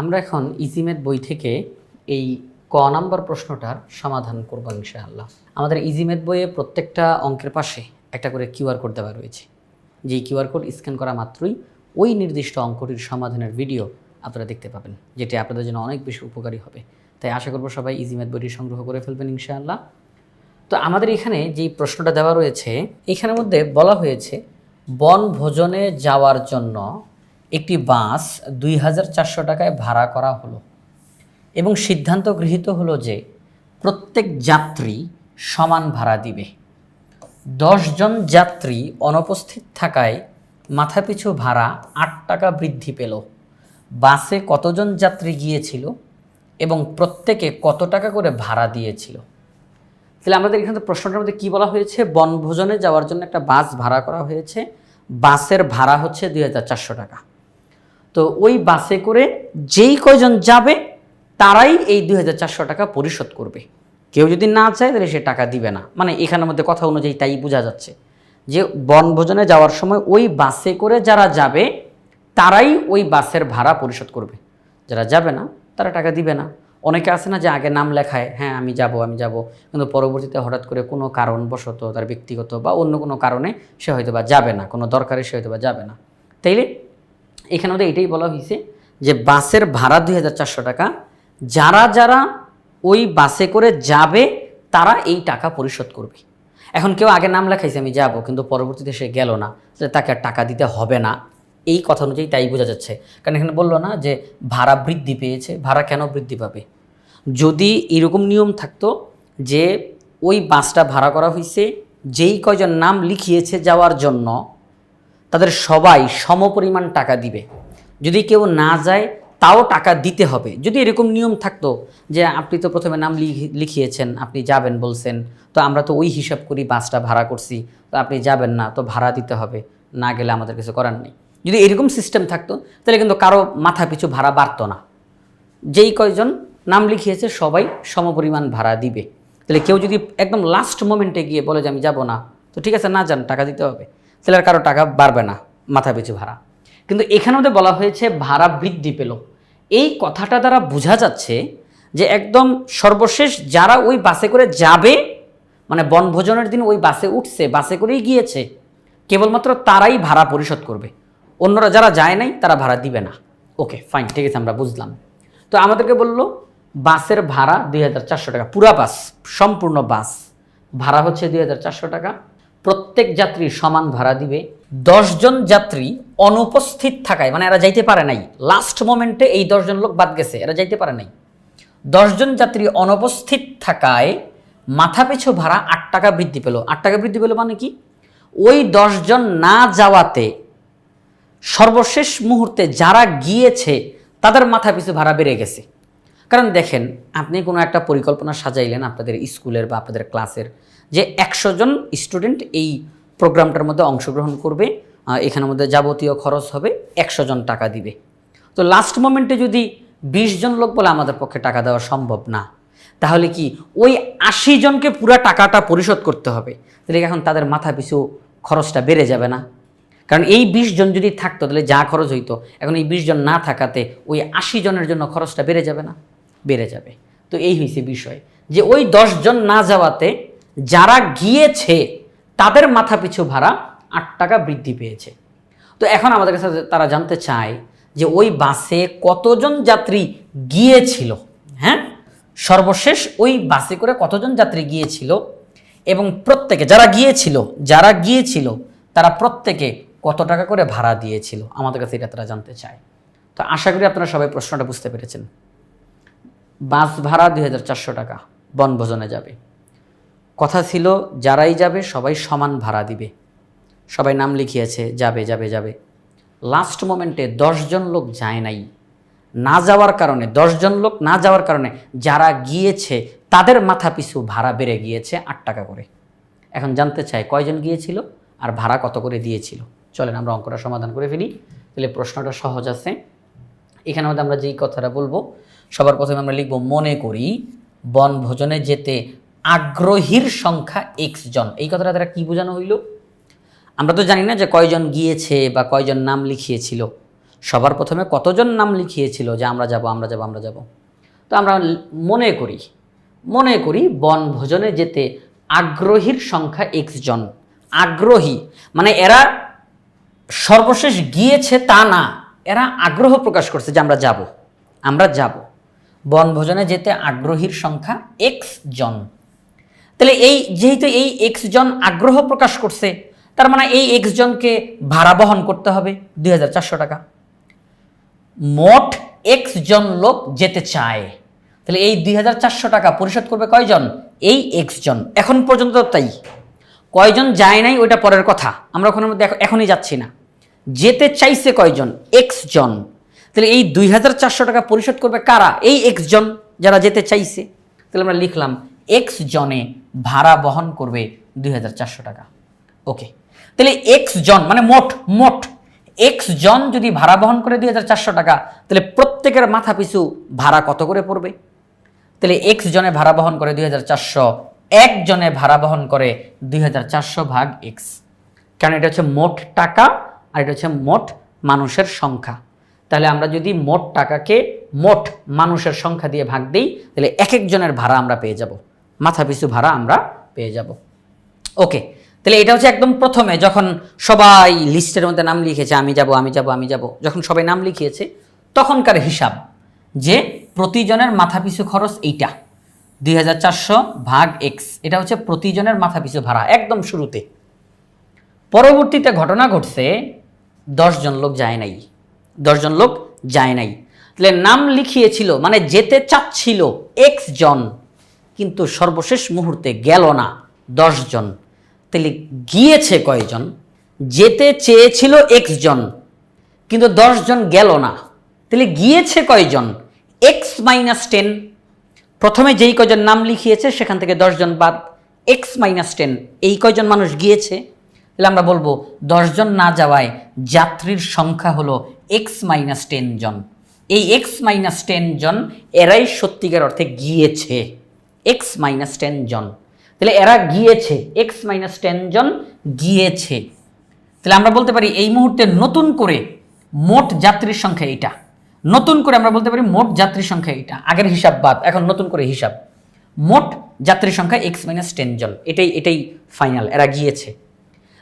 আমরা এখন ইজিমেট বই থেকে এই ক নাম্বার প্রশ্নটার সমাধান করব ইনশাআল্লাহ। আমাদের ইজিমেট বইয়ে প্রত্যেকটা অঙ্কের পাশে একটা করে কিউআর কোড দেওয়া রয়েছে। যেই কিউআর কোড স্ক্যান করা মাত্রই ওই নির্দিষ্ট অঙ্কটির সমাধানের ভিডিও আপনারা দেখতে পাবেন, যেটি আপনাদের জন্য অনেক বেশি উপকারী হবে। তাই আশা করব সবাই ইজিমেট বইটি সংগ্রহ করে ফেলবেন ইনশাআল্লাহ। তো আমাদের এখানে যেই প্রশ্নটা দেওয়া রয়েছে, এখানের মধ্যে বলা হয়েছে, বনভোজনে যাওয়ার জন্য একটি বাস দুই হাজার চারশো টাকায় ভাড়া করা হলো এবং সিদ্ধান্ত গৃহীত হলো যে প্রত্যেক যাত্রী সমান ভাড়া দিবে। জন যাত্রী অনুপস্থিত থাকায় মাথাপিছু ভাড়া আট টাকা বৃদ্ধি পেল। বাসে কতজন যাত্রী গিয়েছিল এবং প্রত্যেকে কত টাকা করে ভাড়া দিয়েছিল? তাহলে আমাদের এখানে প্রশ্নটার মধ্যে কী বলা হয়েছে? বনভোজনে যাওয়ার জন্য একটা বাস ভাড়া করা হয়েছে। বাসের ভাড়া হচ্ছে দুই হাজার চারশো টাকা। তো ওই বাসে করে যেই কয়জন যাবে, তারাই এই দুই হাজার চারশো টাকা পরিশোধ করবে। কেউ যদি না চায়, তাহলে সে টাকা দিবে না। মানে এখানের মধ্যে কথা অনুযায়ী তাই বোঝা যাচ্ছে যে বনভোজনে যাওয়ার সময় ওই বাসে করে যারা যাবে, তারাই ওই বাসের ভাড়া পরিশোধ করবে। যারা যাবে না, তারা টাকা দিবে না। অনেকে আছে না যে আগে নাম লেখায় হ্যাঁ আমি যাব আমি যাব। কিন্তু পরবর্তীতে হঠাৎ করে কোনো কারণবশত, তার ব্যক্তিগত বা অন্য কোনো কারণে সে হয়তো বা যাবে না, কোনো দরকারে সে হয়তো বা যাবে না। তাইলে এখানে আমাদের এটাই বলা হয়েছে যে বাসের ভাড়া দুই হাজার চারশো টাকা, যারা যারা ওই বাসে করে যাবে, তারা এই টাকা পরিশোধ করবে। এখন কেউ আগে নাম লেখাইছে, আমি যাব, কিন্তু পরবর্তীতে সে গেল না তাহলে তাকে আর টাকা দিতে হবে না। এই কথা অনুযায়ী তাই বোঝা যাচ্ছে। কারণ এখানে বলল না যে ভাড়া বৃদ্ধি পেয়েছে, ভাড়া কেন বৃদ্ধি পাবে? যদি এরকম নিয়ম থাকতো যে ওই বাসটা ভাড়া করা হয়েছে, যেই কয়জন নাম লিখিয়েছে যাওয়ার জন্য তাদের সবাই সমপরিমাণ টাকা দিবে। যদি কেউ না যায়, তাও টাকা দিতে হবে। যদি এরকম নিয়ম থাকতো যে আপনি তো প্রথমে নাম লিখি- লিখিয়েছেন, আপনি যাবেন বলছেন, তো আমরা তো ওই হিসাব করি বাসটা ভাড়া করছি, তো আপনি যাবেন না, তো ভাড়া দিতে হবে, না গেলে আমাদের কিছু করার নেই। যদি এরকম সিস্টেম থাকতো, তাহলে কিন্তু কারও মাথা পিছু ভাড়া বাড়তো না। যেই কয়জন নাম লিখিয়েছে, সবাই সমপরিমাণ ভাড়া দিবে। তাহলে কেউ যদি একদম লাস্ট মোমেন্টে গিয়ে বলে যে আমি যাব না, তো ঠিক আছে, না যান, টাকা দিতে হবে। আর কারও টাকা বাড়বে না, মাথা পিছু ভাড়া। কিন্তু এখানে ওদের বলা হয়েছে ভাড়া বৃদ্ধি পেল। এই কথাটা দ্বারা বোঝা যাচ্ছে যে একদম সর্বশেষ যারা ওই বাসে করে যাবে মানে বনভোজনের দিন ওই বাসে উঠছে, বাসে করেই গিয়েছে, কেবলমাত্র তারাই ভাড়া পরিশোধ করবে। অন্যরা যারা যায় নাই, তারা ভাড়া দিবে না। ওকে ফাইন ঠিক আছে, আমরা বুঝলাম। তো আমাদেরকে বলল, বাসের ভাড়া দুই হাজার চারশো টাকা, পুরা বাস, সম্পূর্ণ বাস, ভাড়া হচ্ছে দুই হাজার চারশো টাকা। প্রত্যেক যাত্রী সমান ভাড়া দিবে। জন যাত্রী অনুপস্থিত থাকায় মানে এরা যাইতে পারে নাই। লাস্ট মোমেন্টে এই দশজন লোক বাদ গেছে, এরা যাইতে পারে নাই। দশজন যাত্রী অনুপস্থিত থাকায় মাথাপিছু ভাড়া আট টাকা বৃদ্ধি পেল। আট টাকা বৃদ্ধি পেল মানে কি? ওই দশজন না যাওয়াতে সর্বশেষ মুহূর্তে যারা গিয়েছে, তাদের মাথা পিছু ভাড়া বেড়ে গেছে। কারণ দেখেন, আপনি কোনো একটা পরিকল্পনা সাজাইলেন আপনাদের স্কুলের বা আপনাদের ক্লাসের যে একশো জন স্টুডেন্ট এই প্রোগ্রামটার মধ্যে অংশগ্রহণ করবে এখানের মধ্যে যাবতীয় খরচ হবে, একশো জন টাকা দিবে। তো লাস্ট মোমেন্টে যদি বিশ জন লোক বলে আমাদের পক্ষে টাকা দেওয়া সম্ভব না, তাহলে কি ওই আশি জনকে পুরা টাকাটা পরিশোধ করতে হবে? তাহলে এখন তাদের মাথা পিছু খরচটা বেড়ে যাবে না? কারণ এই বিশ জন যদি থাকতো, তাহলে যা খরচ হইতো, এখন এই বিশ জন না থাকাতে ওই আশি জনের জন্য খরচটা বেড়ে যাবে না? বেড়ে যাবে। তো এই হয়েছে বিষয়। যে ওই দশ জন না যাওয়াতে যারা গিয়েছে, তাদের মাথা পিছু ভাড়া আট টাকা বৃদ্ধি পেয়েছে। তো এখন আমাদের কাছে তারা জানতে চায় যে ওই বাসে কতজন যাত্রী গিয়েছিল হ্যাঁ? সর্বশেষ ওই বাসে করে কতজন যাত্রী গিয়েছিল এবং প্রত্যেকে যারা গিয়েছিল যারা গিয়েছিল, তারা প্রত্যেকে কত টাকা করে ভাড়া দিয়েছিল? আমাদের কাছে এটা তারা জানতে চায়। তো আশা করি আপনারা সবাই প্রশ্নটা বুঝতে পেরেছেন। বাস ভাড়া দুই হাজার চারশো টাকা, বনভোজনে যাবে। কথা ছিল, যারাই যাবে সবাই সমান ভাড়া দিবে। সবাই নাম লিখিয়েছে, যাবে যাবে যাবে। লাস্ট মোমেন্টে দশজন লোক যায় নাই। না যাওয়ার কারণে, দশজন লোক না যাওয়ার কারণে যারা গিয়েছে, তাদের মাথা পিছু ভাড়া বেড়ে গিয়েছে আট টাকা করে। এখন জানতে চাই, কয়জন গিয়েছিল আর ভাড়া কত করে দিয়েছিল? চলেন আমরা অঙ্কটা সমাধান করে ফেলি। তাহলে প্রশ্নটা সহজ আছে। এখানে মধ্যে আমরা যেই কথাটা বলব, সবার প্রথমে আমরা লিখব, মনে করি বনভোজনে যেতে আগ্রহীর সংখ্যা এক্স জন। এই কথাটা দ্বারা কি বোঝানো হইল? আমরা তো জানি না যে কয়জন গিয়েছে বা কয়জন নাম লিখিয়েছিল। সবার প্রথমে কতজন নাম লিখিয়েছিল যে আমরা যাব আমরা যাব আমরা যাব। তো আমরা মনে করি মনে করি বনভোজনে যেতে আগ্রহীর সংখ্যা এক্স জন। আগ্রহী মানে এরা সর্বশেষ গিয়েছে তা না, এরা আগ্রহ প্রকাশ করছে যে আমরা যাব আমরা যাব। বনভোজনে যেতে আগ্রহীর সংখ্যা এক্স জন। তাহলে এই যেহেতু এই এক্স জন আগ্রহ প্রকাশ করছে, তার মানে এই এক্স জনকে ভাড়া বহন করতে হবে দুই হাজার চারশো টাকা। মোট এক্স জন লোক যেতে চায়। তাহলে এই দুই হাজার চারশো টাকা পরিশোধ করবে কয়জন? এই এক্স জন। এখন পর্যন্ত তাই। কয়জন যায় নাই ওইটা পরের কথা। আমরা ওখানের মধ্যে এখনই যাচ্ছি না। যেতে চাইছে কয়জন? এক্স জন। তাহলে এই দুই হাজার চারশো টাকা পরিশোধ করবে কারা? এই এক্স জন যারা যেতে চাইছে। তাহলে আমরা লিখলাম এক্স জনে ভাড়া বহন করবে দুই হাজার চারশো টাকা। ওকে তাহলে এক্স জন মানে মোট মোট এক্স জন যদি ভাড়া বহন করে দুই হাজার চারশো টাকা, তাহলে প্রত্যেকের মাথা পিছু ভাড়া কত করে পড়বে? তাহলে এক্স জনে ভাড়া বহন করে দুই এক জনে ভাড়া বহন করে দুই হাজার চারশো ভাগ এক্স কারণ এটা হচ্ছে মোট টাকা আর এটা হচ্ছে মোট মানুষের সংখ্যা। তাহলে আমরা যদি মোট টাকাকে মোট মানুষের সংখ্যা দিয়ে ভাগ দিই, তাহলে এক একজনের ভাড়া আমরা পেয়ে যাব। মাথা পিছু ভাড়া আমরা পেয়ে যাব। ওকে তাহলে এটা হচ্ছে একদম প্রথমে যখন সবাই লিস্টের মধ্যে নাম লিখেছে, আমি যাব আমি যাব আমি যাব, যখন সবাই নাম লিখিয়েছে, তখনকার হিসাব যে প্রতিজনের মাথাপিছু খরচ এইটা, দুই হাজার চারশো ভাগ এক্স এটা হচ্ছে প্রতিজনের মাথাপিছু ভাড়া, একদম শুরুতে। পরবর্তীতে ঘটনা ঘটছে, দশজন লোক যায় নাই, দশজন লোক যায় নাই। তাহলে নাম লিখিয়েছিল মানে যেতে চাচ্ছিল এক্স জন কিন্তু সর্বশেষ মুহূর্তে গেল না দশজন। তাহলে গিয়েছে কয়জন? যেতে চেয়েছিল এক্স জন কিন্তু দশজন গেল না। তাহলে গিয়েছে কয়জন? X minus ten. প্রথমে যেই কয়জন নাম লিখিয়েছে, সেখান থেকে দশজন বাদ। এক্স মাইনাস টেন, এই কয়জন মানুষ গিয়েছে? তাহলে আমরা বলব দশজন না যাওয়ায় যাত্রীর সংখ্যা হলো এক্স মাইনাস টেন জন এই এক্স মাইনাস টেন জন এরাই সত্যিকার অর্থে গিয়েছে। এক্স মাইনাস টেন জন। তাহলে এরা গিয়েছে এক্স মাইনাস টেন জন গিয়েছে। তাহলে আমরা বলতে পারি এই মুহূর্তে নতুন করে মোট যাত্রীর সংখ্যা এইটা। নতুন করে আমরা বলতে পারি মোট যাত্রীর সংখ্যা এইটা। আগের হিসাব বাদ, এখন নতুন করে হিসাব। মোট যাত্রীর সংখ্যা এক্স মাইনাস টেন জন। এটাই এটাই ফাইনাল এরা গিয়েছে।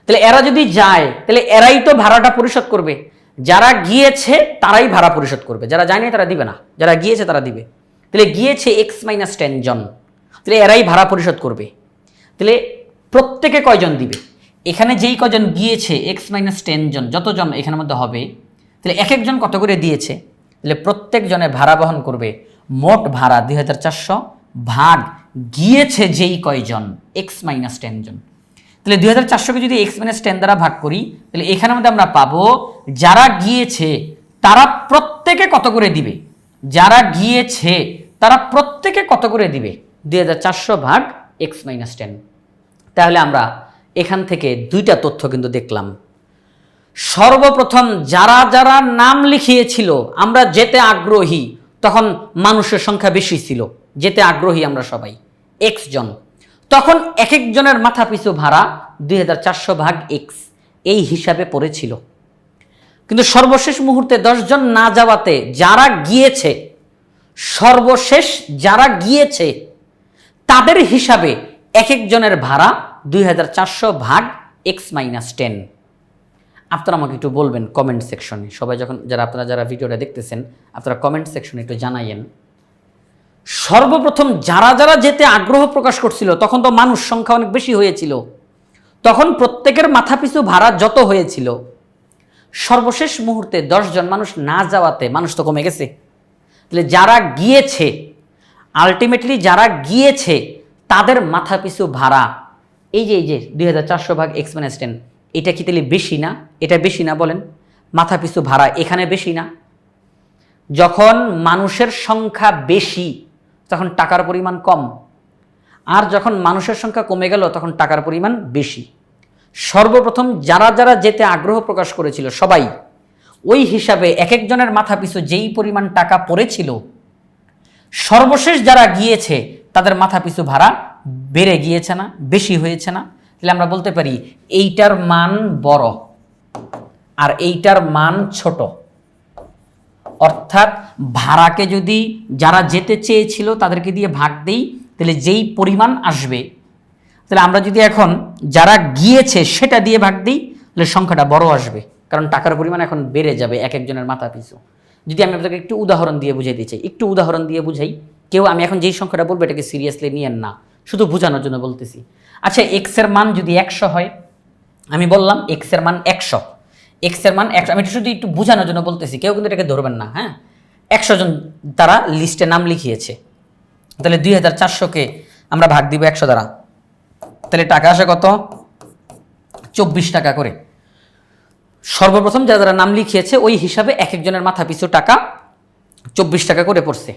তাহলে এরা যদি যায়, তাহলে এরাই তো ভাড়াটা পরিশোধ করবে। যারা গিয়েছে, তারাই ভাড়া পরিশোধ করবে। যারা যায়নি, তারা দিবে না। যারা গিয়েছে, তারা দিবে। তাহলে গিয়েছে এক্স মাইনাস টেন জন। তাহলে এরাই ভাড়া পরিশোধ করবে। তাহলে প্রত্যেকে কয়জন দিবে? এখানে যেই কজন গিয়েছে এক্স মাইনাস টেন জন, যতজন এখানের মধ্যে হবে, তাহলে এক একজন কত করে দিয়েছে? তাহলে প্রত্যেক জনে ভাড়া বহন করবে। মোট ভাড়া দুই হাজার চারশো ভাগ গিয়েছে যেই কয়জন? এক্স মাইনাস টেন জন। তাহলে দুই হাজার চারশোকে যদি এক্স মাইনাস টেন দ্বারা ভাগ করি, তাহলে এখানের মধ্যে আমরা পাবো, যারা গিয়েছে, তারা প্রত্যেকে কত করে দিবে? যারা গিয়েছে, তারা প্রত্যেকে কত করে দিবে? দুই হাজার চারশো ভাগ এক্স মাইনাস টেন। তাহলে আমরা এখান থেকে দুইটা তথ্য কিন্তু দেখলাম। সর্বপ্রথম যারা যারা নাম লিখিয়েছিল, আমরা যেতে আগ্রহী, তখন মানুষের সংখ্যা বেশি ছিল। যেতে আগ্রহী আমরা সবাই, এক্স জন। তখন এক একজনের মাথা পিছু ভাড়া দুই হাজার চারশো ভাগ এক্স, এই হিসাবে পড়েছিল। কিন্তু সর্বশেষ মুহূর্তে দশজন না যাওয়াতে যারা গিয়েছে, সর্বশেষ যারা গিয়েছে তাদের হিসাবে এক একজনের ভাড়া দুই হাজার চারশো ভাগ এক্স মাইনাস টেন। আপনারা আমাকে একটু বলবেন কমেন্ট সেকশনে সবাই যখন, যারা আপনারা যারা ভিডিওটা দেখতেছেন, আপনারা কমেন্ট সেকশনে একটু জানাইয়েন। সর্বপ্রথম যারা যারা যেতে আগ্রহ প্রকাশ করছিল, তখন তো মানুষ সংখ্যা অনেক বেশি হয়েছিল। তখন প্রত্যেকের মাথাপিছু ভাড়া যত হয়েছিল, সর্বশেষ মুহূর্তে দশজন মানুষ না যাওয়াতে মানুষ তো কমে গেছে। তাহলে যারা গিয়েছে আলটিমেটলি যারা গিয়েছে, তাদের মাথাপিছু ভাড়া। এই যে এই যে, দুই হাজার চারশো ভাগ এক্সপেন্স টেন এটা কি তাহলে বেশি না? এটা বেশি না বলেন। মাথাপিছু ভাড়া, এখানে বেশি না। যখন মানুষের সংখ্যা বেশি, তখন টাকার পরিমাণ কম। আর যখন মানুষের সংখ্যা কমে গেল, তখন টাকার পরিমাণ বেশি। সর্বপ্রথম যারা যারা যেতে আগ্রহ প্রকাশ করেছিল, সবাই, ওই হিসাবে এক একজনের মাথা পিছু যেই পরিমাণ টাকা পড়েছিল সর্বশেষ যারা গিয়েছে, তাদের মাথা পিছু ভাড়া বেড়ে গিয়েছে না, বেশি হয়েছে না। তাহলে আমরা বলতে পারি, এইটার মান বড় আর এইটার মান ছোট। অর্থাৎ ভাড়াকে যদি যারা যেতে চেয়েছিল তাদেরকে দিয়ে ভাগ দেই, তাহলে যেই পরিমাণ আসবে, তাহলে আমরা যদি এখন যারা গিয়েছে সেটা দিয়ে ভাগ দিই, তাহলে সংখ্যাটা বড় আসবে। কারণ টাকার পরিমাণ এখন বেড়ে যাবে এক একজনের মাথা পিছু। যদি আমি আপনাকে একটু উদাহরণ দিয়ে বুঝাইতে চাই, একটু উদাহরণ দিয়ে বুঝাই, কেউ আমি এখন যেই সংখ্যাটা বলব এটাকে সিরিয়াসলি নিয়েন না, শুধু বোঝানোর জন্য বলতেছি। আচ্ছা এক্সের মান যদি একশো হয়, আমি বললাম এক্সের মান একশো এক্সের মান একশো, আমি শুধু একটু বোঝানোর জন্য বলতেছি, কেউ কিন্তু এটাকে ধরবেন না হ্যাঁ? একশো জন তারা লিস্টে নাম লিখিয়েছে, তাহলে দুই হাজার চারশোকে আমরা ভাগ দিব একশো দ্বারা, তাহলে টাকা আসে কত? চব্বিশ টাকা করে। সর্বপ্রথম যারা যারা নাম লিখিয়েছে, ওই হিসাবে এক একজনের মাথা পিছু টাকা চব্বিশ টাকা করে পড়ছে।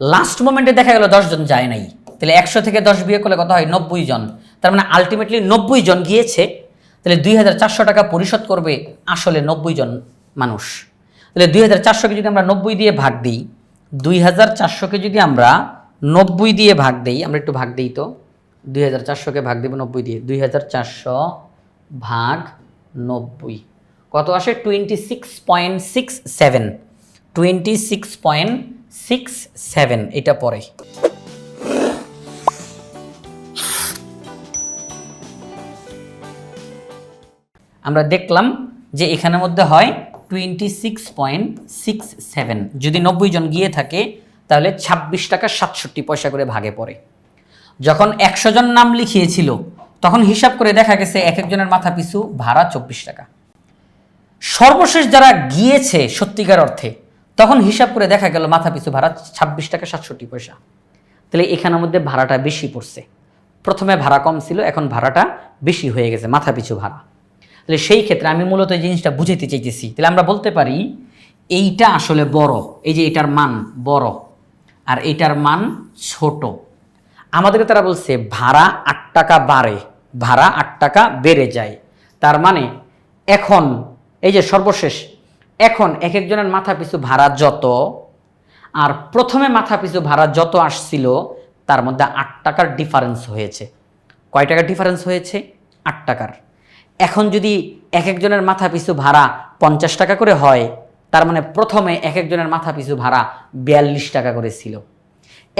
লাস্ট মোমেন্টে দেখা গেল জন যায় নাই। তাহলে একশো থেকে দশ বিয়ে করলে কত হয়? নব্বই জন। তার মানে আলটিমেটলি নব্বই জন গিয়েছে। তাহলে দুই হাজার চারশো টাকা পরিশোধ করবে আসলে নব্বই জন মানুষ। তাহলে দুই হাজার চারশোকে যদি আমরা নব্বই দিয়ে ভাগ দিই, দুই হাজার চারশোকে যদি আমরা নব্বই দিয়ে ভাগ দিই, আমরা একটু ভাগ দিই তো। দুই হাজার চারশোকে ভাগ দেবো নব্বই দিয়ে। দুই হাজার চারশো ভাগ নব্বই। কত আসে? Twenty six point six seven twenty six point six seven এটা পরে। আমরা দেখলাম যে এখানের মধ্যে হয় twenty six point six seven যদি নব্বই জন গিয়ে থাকে, তাহলে ছাব্বিশ টাকা সাতষট্টি পয়সা করে ভাগে পড়ে। যখন একশো জন নাম লিখিয়েছিল তখন হিসাব করে দেখা গেছে এক একজনের মাথা পিছু ভাড়া চব্বিশ টাকা। সর্বশেষ যারা গিয়েছে সত্যিকার অর্থে, তখন হিসাব করে দেখা গেল মাথা পিছু ভাড়া ছাব্বিশ টাকা সাতষট্টি পয়সা। তাহলে এখানের মধ্যে ভাড়াটা বেশি পড়ছে। প্রথমে ভাড়া কম ছিল, এখন ভাড়াটা বেশি হয়ে গেছে, মাথা পিছু ভাড়া। তাহলে সেই ক্ষেত্রে আমি মূলত এই জিনিসটা বুঝাইতে চাইতেছি। তাহলে আমরা বলতে পারি, এইটা আসলে বড়, এই যে এটার মান বড়, আর এইটার মান ছোট। আমাদেরকে তারা বলছে, ভাড়া আট টাকা বাড়ে, ভাড়া আট টাকা বেড়ে যায়। তার মানে এখন, এই যে সর্বশেষ, এখন এক একজনের মাথা পিছু ভাড়া যত, আর প্রথমে মাথা পিছু ভাড়া যত আসছিল, তার মধ্যে আট টাকার ডিফারেন্স হয়েছে। কয় টাকার ডিফারেন্স হয়েছে? আট টাকার। এখন যদি এক একজনের মাথা পিছু ভাড়া পঞ্চাশ টাকা করে হয়, তার মানে প্রথমে এক একজনের মাথা পিছু ভাড়া বিয়াল্লিশ টাকা করে ছিল।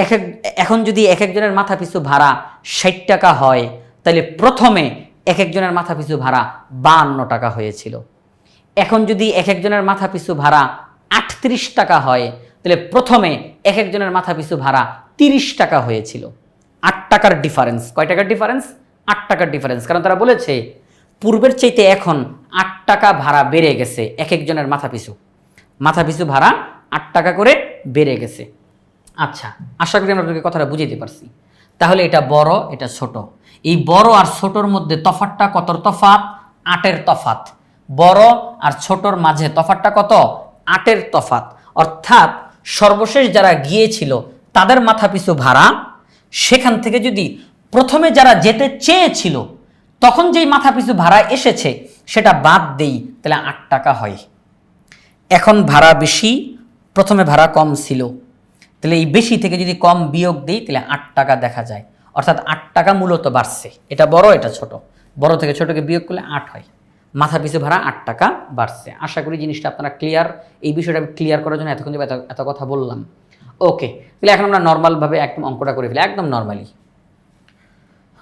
এক এক, এখন যদি এক একজনের মাথা পিছু ভাড়া ষাট টাকা হয়, তাহলে প্রথমে এক একজনের মাথা পিছু ভাড়া বাহান্ন টাকা হয়েছিল। এখন যদি এক একজনের মাথা পিছু ভাড়া আটত্রিশ টাকা হয়, তাহলে প্রথমে এক একজনের মাথা পিছু ভাড়া তিরিশ টাকা হয়েছিল। আট টাকার ডিফারেন্স কয় টাকার ডিফারেন্স আট টাকার ডিফারেন্স কারণ তারা বলেছে, পূর্বের চাইতে এখন আট টাকা ভাড়া বেড়ে গেছে এক একজনের মাথা পিছু। মাথা পিছু ভাড়া আট টাকা করে বেড়ে গেছে। আচ্ছা আশা করি আপনাকে কথাটা বুঝাইতে পারছি। তাহলে এটা বড়, এটা ছোট। এই বড় আর ছোটর মধ্যে তফাতটা কতর তফাত আটের তফাত বড় আর ছোটর মাঝে তফাতটা কত? আটের তফাত অর্থাৎ সর্বশেষ যারা গিয়েছিল, তাদের মাথা পিছু ভাড়া। সেখান থেকে যদি প্রথমে যারা যেতে চেয়েছিল, তখন যেই মাথা পিছু ভাড়া এসেছে, সেটা বাদ দেই, তাহলে আট টাকা হয়। এখন ভাড়া বেশি, প্রথমে ভাড়া কম ছিল। তাহলে এই বেশি থেকে যদি কম বিয়োগ দিই, তাহলে আট টাকা দেখা যায়। অর্থাৎ আট টাকা মূলত বাড়ছে। এটা বড়, এটা ছোট। বড় থেকে ছোটকে বিয়োগ করলে আট হয়। মাথা পিছু ভাড়া আট টাকা বাড়ছে। আশা করি জিনিসটা আপনারা ক্লিয়ার এই বিষয়টা ক্লিয়ার করার জন্য এতক্ষণ এত এত কথা বললাম। ওকে তাহলে এখন আমরা নর্মালভাবে একদম অঙ্কটা করে ফেলি। একদম নর্মালি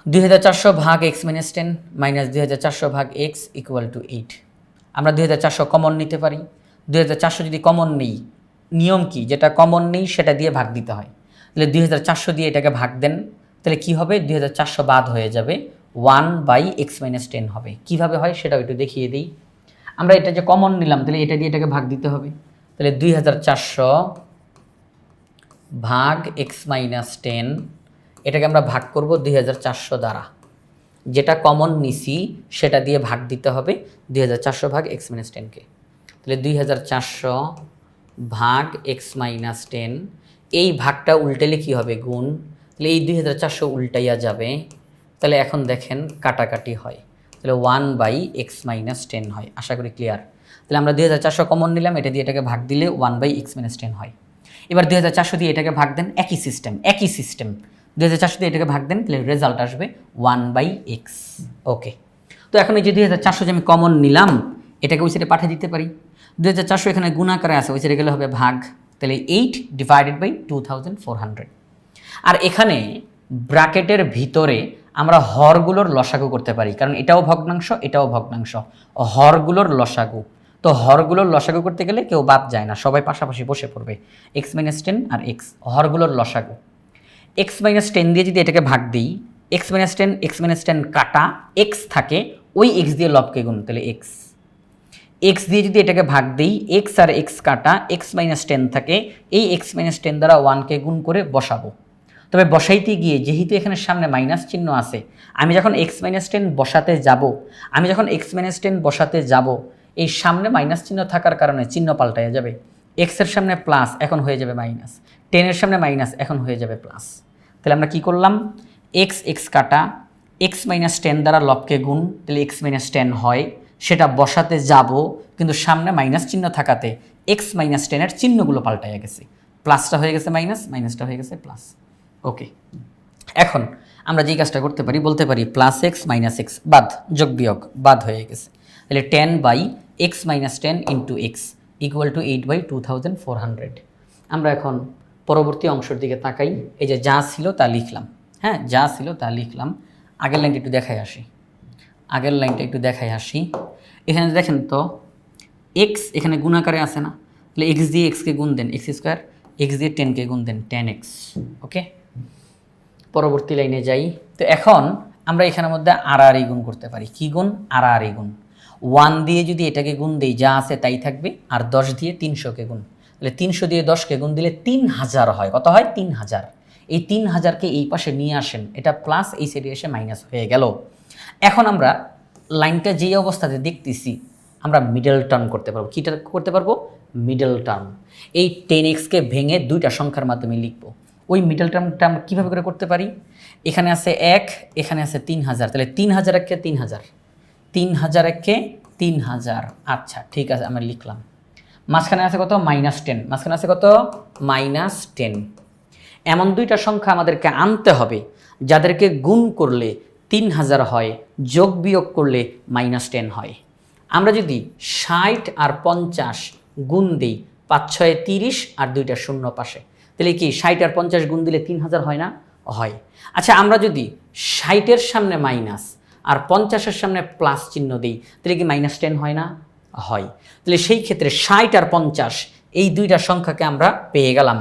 দুই হাজার চারশো ভাগ এক্স মাইনাস টেন মাইনাস হাজার চারশো ভাগ এক্স ইকুয়াল টু এইট আমরা দুই হাজার চারশো কমন নিতে পারি। দুই হাজার চারশো যদি কমন নেই নিয়ম কি? যেটা কমন নেই, সেটা দিয়ে ভাগ দিতে হয়। তাহলে দুই হাজার চারশো দিয়ে এটাকে ভাগ দেন, তাহলে কি হবে? দুই হাজার চারশো বাদ হয়ে যাবে। One by x minus ten হবে। কীভাবে হয়? সেটাও একটু দেখিয়ে দিই। আমরা এটা যে কমন নিলাম, তাহলে এটা দিয়ে এটাকে ভাগ দিতে হবে। তাহলে দুই হাজার চারশো ভাগ এক্স মাইনাস টেন, এটাকে আমরা ভাগ করব দুই হাজার চারশো দ্বারা। যেটা কমন নিছি, সেটা দিয়ে ভাগ দিতে হবে দুই হাজার চারশো ভাগ এক্স মাইনাস টেনকে। তাহলে দুই হাজার চারশো ভাগ এক্স মাইনাস টেন এই ভাগটা উল্টেলে কী হবে গুণ? তাহলে এই দুই হাজার চারশো উল্টাইয়া যাবে। তাহলে এখন দেখেন কাটাকাটি হয়। তাহলে one by x minus ten হয়। আশা করি ক্লিয়ার তাহলে আমরা দুই হাজার চারশো কমন নিলাম, এটা দিয়ে এটাকে ভাগ দিলে one by x minus ten হয়। এবার দুই হাজার চারশো দিয়ে এটাকে ভাগ দেন একই সিস্টেম একই সিস্টেম দুই হাজার চারশো দিয়ে এটাকে ভাগ দেন, তাহলে রেজাল্ট আসবে ওয়ান বাই এক্স ওকে তো এখন এই যে দুই হাজার চারশো যে আমি কমন নিলাম, এটাকে ওই সাইডে পাঠিয়ে দিতে পারি। দুই হাজার চারশো এখানে গুণাকারে আছে, ওই সাইডে গেলে হবে ভাগ, তাহলে eight divided by two thousand four hundred আর এখানে ব্র্যাকেটের ভিতরে আমরা হরগুলোর লসাগু করতে পারি, কারণ এটাও ভগ্নাংশ এটাও ভগ্নাংশ। হরগুলোর লসাগু, তো হরগুলোর লসাগু করতে গেলে কেউ বাদ যায় না, সবাই পাশাপাশি বসে পড়বে এক্স মাইনাস টেন আর এক্স হরগুলোর লসাগু। এক্স মাইনাস টেন দিয়ে যদি এটাকে ভাগ দিই x minus ten x minus ten কাটা এক্স থাকে, ওই এক্স দিয়ে লবকে গুণ, তাহলে এক্স এক্স দিয়ে যদি এটাকে ভাগ দিই এক্স আর এক্স কাটা এক্স মাইনাস টেন থাকে, এই এক্স মাইনাস টেন দ্বারা ওয়ানকে গুণ করে বসাবো। তবে বসাইতে গিয়ে যেহেতু এখানে সামনে মাইনাস চিহ্ন আছে, আমি যখন এক্স মাইনাস টেন বসাতে যাব, আমি যখন এক্স মাইনাস টেন বসাতে যাব, এই সামনে মাইনাস চিহ্ন থাকার কারণে চিহ্ন পাল্টাইয়া যাবে। এক্সের সামনে প্লাস এখন হয়ে যাবে মাইনাস টেনের সামনে মাইনাস এখন হয়ে যাবে প্লাস তাহলে আমরা কি করলাম? এক্স এক্স কাটা এক্স মাইনাস টেন দ্বারা লবকে গুণ, তাহলে এক্স মাইনাস টেন হয়। সেটা বসাতে যাব, কিন্তু সামনে মাইনাস চিহ্ন থাকাতে এক্স মাইনাস টেনের চিহ্নগুলো পাল্টাইয়া গেছে। প্লাসটা হয়ে গেছে মাইনাস মাইনাসটা হয়ে গেছে প্লাস ওকে এখন আমরা যেই কাজটা করতে পারি, বলতে পারি প্লাস এক্স মাইনাস এক্স বাদ, যোগ বিয়োগ, বাদ হয়ে গেছে। তাহলে ten by x minus ten into x equal to eight by two thousand four hundred আমরা এখন পরবর্তী অংশের দিকে তাকাই, এই যে যা ছিল তা লিখলাম। হ্যাঁ যা ছিল তা লিখলাম। আগের লাইনটা একটু দেখাই আসি। আগের লাইনটা একটু দেখাই আসি। এখানে দেখেন তো এক্স এখানে গুণাকারে আছে না? তাহলে এক্স দিয়ে এক্সকে গুণ দেন এক্স স্কোয়ার এক্স দিয়ে টেনকে গুণ দেন টেন এক্স ওকে পরবর্তী লাইনে যাই। তো এখন আমরা এখানের মধ্যে আর আর গুণ করতে পারি। কি গুণ? আর আর গুণ। ওয়ান দিয়ে যদি এটাকে গুণ দিই, যা আছে তাই থাকবে, আর দশ দিয়ে তিনশোকে গুণ। তাহলে তিনশো দিয়ে দশকে গুণ দিলে তিন হাজার হয়। কত হয়? তিন হাজার। এই তিন হাজারকে এই পাশে নিয়ে আসেন। এটা প্লাস এই সাইডে এসে মাইনাস হয়ে গেল। এখন আমরা লাইনটা যেই অবস্থাতে দেখতেছি, আমরা মিডল টার্ম করতে পারব। কীটা করতে পারব? মিডল টার্ম এই টেন এক্সকে ভেঙে দুইটা সংখ্যার মাধ্যমে লিখব। ওই মিডল টার্মটা আমরা কীভাবে করে করতে পারি? এখানে আছে এক, এখানে আছে তিন হাজার। তাহলে তিন হাজার একে তিন হাজার। তিন হাজার এককে তিন হাজার। আচ্ছা ঠিক আছে, আমরা লিখলাম। মাঝখানে আছে কত? মাইনাস টেন মাঝখানে আছে কত? মাইনাস টেন এমন দুইটা সংখ্যা আমাদেরকে আনতে হবে, যাদেরকে গুণ করলে তিন হাজার হয়, যোগ বিয়োগ করলে মাইনাস টেন হয়। আমরা যদি ষাট আর পঞ্চাশ গুণ দিই, পাঁচ ছয় তিরিশ আর দুইটা শূন্য পাশে, তাহলে কি ষাট আর পঞ্চাশ গুণ দিলে তিন হাজার হয় না? হয়। আচ্ছা আমরা যদি ষাটের সামনে মাইনাস আর পঞ্চাশের সামনে প্লাস চিহ্ন দিই, তাহলে কি মাইনাস টেন হয় না? হয়। তাহলে সেই ক্ষেত্রে ষাট আর পঞ্চাশ, এই দুইটা সংখ্যাকে আমরা পেয়ে গেলাম।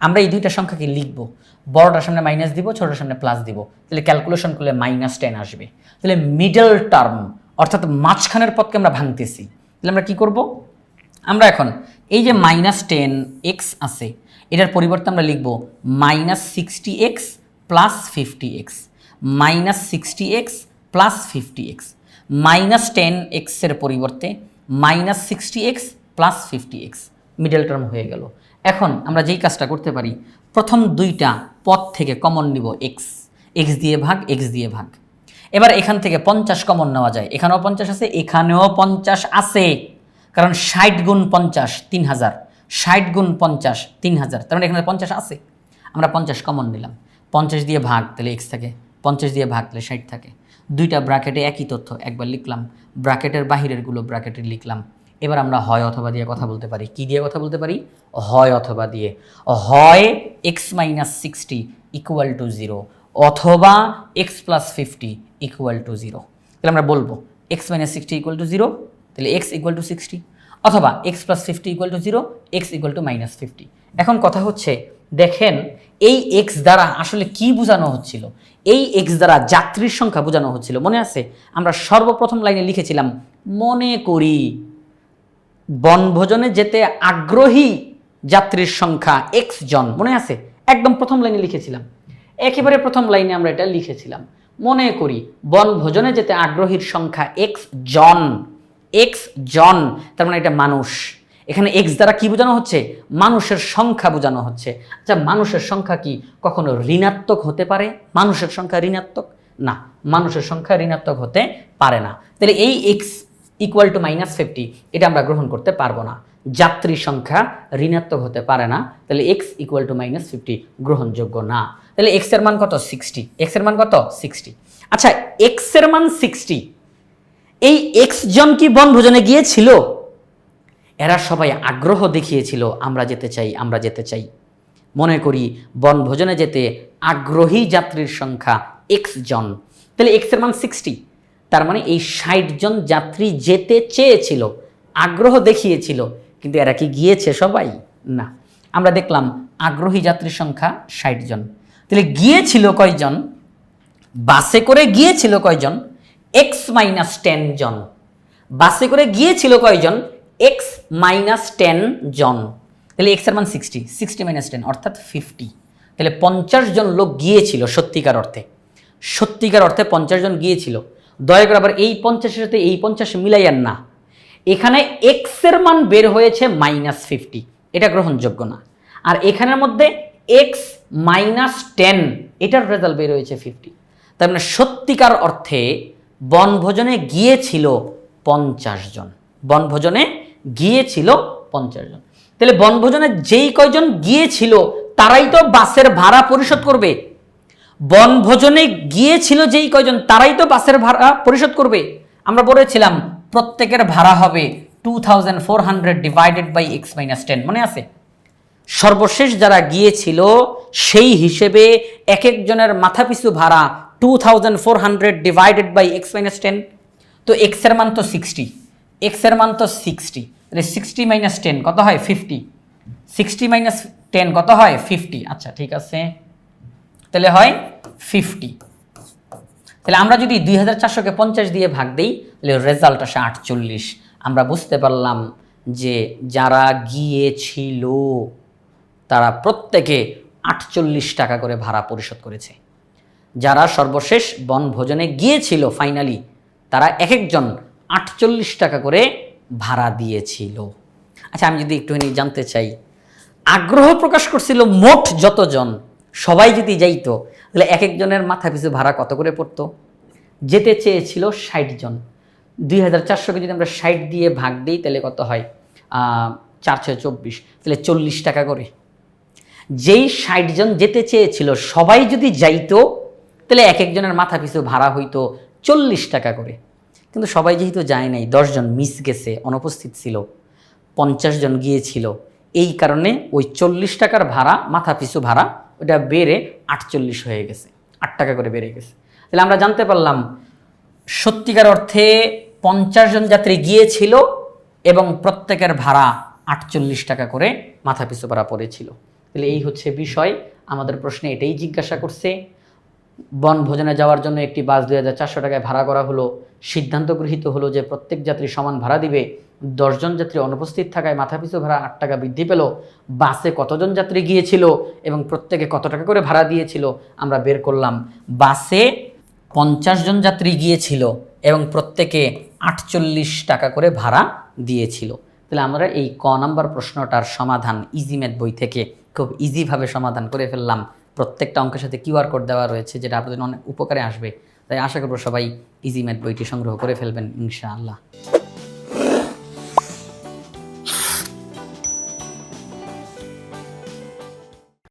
আমরা এই দুইটা সংখ্যাকে লিখব। বড়টার সামনে মাইনাস দিব, ছোটোটার সামনে প্লাস দিব। তাহলে ক্যালকুলেশন করলে মাইনাস টেন আসবে। তাহলে মিডল টার্ম অর্থাৎ মাঝখানের পথকে আমরা ভাঙতেছি। তাহলে আমরা কি করব? আমরা এখন এই যে মাইনাস টেন এক্স আছে, এটার পরিবর্তে আমরা লিখব minus sixty x plus fifty x minus sixty x plus fifty x minus ten এক্সের পরিবর্তে minus sixty x plus fifty x middle term হয়ে গেল। এখন আমরা যেই কাজটা করতে পারি প্রথম দুইটা পদ থেকে কমন নিব এক্স এক্স দিয়ে ভাগ এক্স দিয়ে ভাগ। এবার এখান থেকে পঞ্চাশ কমন নেওয়া যায়। এখানেও পঞ্চাশ আছে, এখানেও পঞ্চাশ আছে। কারণ ষাট গুণ পঞ্চাশ, তিন হাজার। ষাট গুণ পঞ্চাশ, তিন হাজার। তার মানে এখানে পঞ্চাশ আছে। আমরা পঞ্চাশ কমন নিলাম। পঞ্চাশ দিয়ে ভাগ, তাহলে এক্স থাকে। পঞ্চাশ দিয়ে ভাগ, তাহলে ষাট থাকে। দুইটা ব্র্যাকেটে একই তথ্য। একবার লিখলাম। ব্র্যাকেটের বাহিরেরগুলো ব্র্যাকেটে লিখলাম। এবার আমরা হয় অথবা দিয়ে কথা বলতে পারি। কি দিয়ে কথা বলতে পারি? হয় অথবা দিয়ে। হয় x minus sixty equal to zero অথবা x plus fifty equal to zero তাহলে আমরা বলব x minus sixty equal to zero তাহলে এক্স ইকুয়াল টু সিক্সটি অথবা x plus fifty equal to zero x equal to minus fifty এখন কথা হচ্ছে, দেখেন এই এক্স দ্বারা আসলে কি বোঝানো হচ্ছিল? এই এক্স দ্বারা যাত্রীর সংখ্যা বোঝানো হচ্ছিল। মনে আছে? আমরা সর্বপ্রথম লাইনে লিখেছিলাম, মনে করি। বনভোজনে যেতে আগ্রহী যাত্রীর সংখ্যা এক্স জন। মনে আছে? একদম প্রথম লাইনে লিখেছিলাম। একেবারে প্রথম লাইনে আমরা এটা লিখেছিলাম। মনে করি, বনভোজনে যেতে আগ্রহীর সংখ্যা এক্স জন। এক্স জন, তার মানে এটা মানুষ। এখানে এক্স দ্বারা কি বোঝানো হচ্ছে? মানুষের সংখ্যা বোঝানো হচ্ছে। আচ্ছা মানুষের সংখ্যা কি কখনো ঋণাত্মক হতে পারে? মানুষের সংখ্যা ঋণাত্মক? না, মানুষের সংখ্যা ঋণাত্মক হতে পারে না। তাহলে এই x equal to minus fifty এটা আমরা গ্রহণ করতে পারব না। যাত্রী সংখ্যা ঋণাত্মক হতে পারে না, তাহলে x equal to minus fifty গ্রহণযোগ্য না। তাহলে এক্সের মান কত? সিক্সটি এক্সের মান কত? সিক্সটি আচ্ছা এক্সের মান সিক্সটি এই এক্স জন কি বনভোজনে গিয়েছিল? এরা সবাই আগ্রহ দেখিয়েছিল, আমরা যেতে চাই, আমরা যেতে চাই। মনে করি, বনভোজনে যেতে আগ্রহী যাত্রীর সংখ্যা এক্স জন। তাহলে এক্সের মান সিক্সটি তার মানে এই ষাট জন যাত্রী যেতে চেয়েছিল, আগ্রহ দেখিয়েছিল, কিন্তু এরা কি গিয়েছে সবাই? না। আমরা দেখলাম আগ্রহী যাত্রীর সংখ্যা ষাট জন। তাহলে গিয়েছিল কয়জন? বাসে করে গিয়েছিল কয়জন? এক্স মাইনাস টেন জন। বাসে করে গিয়েছিল কয়জন? এক্স মাইনাস টেন জন। তাহলে এক্সের মান সিক্সটি সিক্সটি মাইনাস টেন অর্থাৎ ফিফটি তাহলে পঞ্চাশ জন লোক গিয়েছিল সত্যিকার অর্থে। সত্যিকার অর্থে পঞ্চাশ জন গিয়েছিল। দয়া করে আবার এই পঞ্চাশের সাথে এই পঞ্চাশ মিলাইয়ান না। এখানে এক্সের মান বের হয়েছে মাইনাস ফিফটি এটা গ্রহণযোগ্য না। আর এখানের মধ্যে এক্স মাইনাস টেন এটার রেজাল্ট বের হয়েছে ফিফটি তার মানে সত্যিকার অর্থে বনভোজনে গিয়েছিল পঞ্চাশ জন। বনভোজনে গিয়েছিল পঞ্চাশ জন। তাহলে বনভোজনে যেই কয়জন গিয়েছিল, তারাই তো বাসের ভাড়া পরিশোধ করবে। বনভোজনে গিয়েছিল যেই কয়জন, তারাই তো বাসের ভাড়া পরিশোধ করবে। আমরা বলেছিলাম, প্রত্যেকের ভাড়া হবে two thousand four hundred divided by x minus ten মনে আছে? সর্বশেষ যারা গিয়েছিল, সেই হিসেবে এক একজনের মাথাপিছু ভাড়া two thousand four hundred divided by x minus ten তো এক্সের মান তো সিক্সটি এক্সের মান তো সিক্সটি তাহলে সিক্সটি মাইনাস টেন কত হয়? ফিফটি সিক্সটি মাইনাস টেন কত হয়? ফিফটি আচ্ছা ঠিক আছে। তাহলে হয় ফিফটি তাহলে আমরা যদি দুই হাজার চারশোকে পঞ্চাশ দিয়ে ভাগ দিই, তাহলে রেজাল্ট আসে আটচল্লিশ। আমরা বুঝতে পারলাম যে যারা গিয়েছিল, তারা প্রত্যেকে আটচল্লিশ টাকা করে ভাড়া পরিশোধ করেছে। যারা সর্বশেষ বনভোজনে গিয়েছিল ফাইনালি তারা এক একজন আটচল্লিশ টাকা করে ভাড়া দিয়েছিল। আচ্ছা আমি যদি একটুখানি জানতে চাই, আগ্রহ প্রকাশ করছিল মোট যতজন? সবাই যদি যাইতো, তাহলে এক একজনের মাথা পিছু ভাড়া কত করে পড়তো? যেতে চেয়েছিল ষাট জন। দুই হাজার চারশোকে যদি আমরা ষাট দিয়ে ভাগ দিই, তাহলে কত হয়? চার ছয় চব্বিশ। তাহলে চল্লিশ টাকা করে। যেই ষাট জন যেতে চেয়েছিল, সবাই যদি যাইতো, তাহলে এক একজনের মাথা পিছু ভাড়া হইতো চল্লিশ টাকা করে। কিন্তু সবাই যেহেতু যায় নাই দশজন মিস গেছে, অনুপস্থিত ছিল, পঞ্চাশ জন গিয়েছিল, এই কারণে ওই চল্লিশ টাকার ভাড়া, মাথা পিছু ভাড়া ওটা বেড়ে আটচল্লিশ হয়ে গেছে। আট টাকা করে বেড়ে গেছে। তাহলে আমরা জানতে পারলাম, সত্যিকার অর্থে পঞ্চাশ জন যাত্রী গিয়েছিল এবং প্রত্যেকের ভাড়া আটচল্লিশ টাকা করে মাথা পিছু ভাড়া পড়েছিল। তাহলে এই হচ্ছে বিষয়। আমাদের প্রশ্নে এটাই জিজ্ঞাসা করছে বনভোজনে যাওয়ার জন্য একটি বাস দুই হাজার চারশো টাকায় ভাড়া করা হলো, সিদ্ধান্ত গৃহীত হলো যে প্রত্যেক যাত্রী সমান ভাড়া দিবে। দশজন যাত্রী অনুপস্থিত থাকায় মাথাপিছু ভাড়া আট টাকা বৃদ্ধি পেল। বাসে কতজন যাত্রী গিয়েছিল এবং প্রত্যেকে কত টাকা করে ভাড়া দিয়েছিল আমরা বের করলাম। বাসে পঞ্চাশ জন যাত্রী গিয়েছিল এবং প্রত্যেকে আটচল্লিশ টাকা করে ভাড়া দিয়েছিল। তাহলে আমরা এই ক নাম্বার প্রশ্নটার সমাধান ইজি ম্যাথ বই থেকে খুব ইজিভাবে সমাধান করে ফেললাম। প্রত্যেকটা অঙ্কের সাথে কিউআর কোড দেওয়া রয়েছে যেটা আপনাদের অনেক উপকারে আসবে। তাই আশা করব সবাই ইজি ম্যাথ বইটি সংগ্রহ করে ফেলবেন ইনশাআল্লাহ।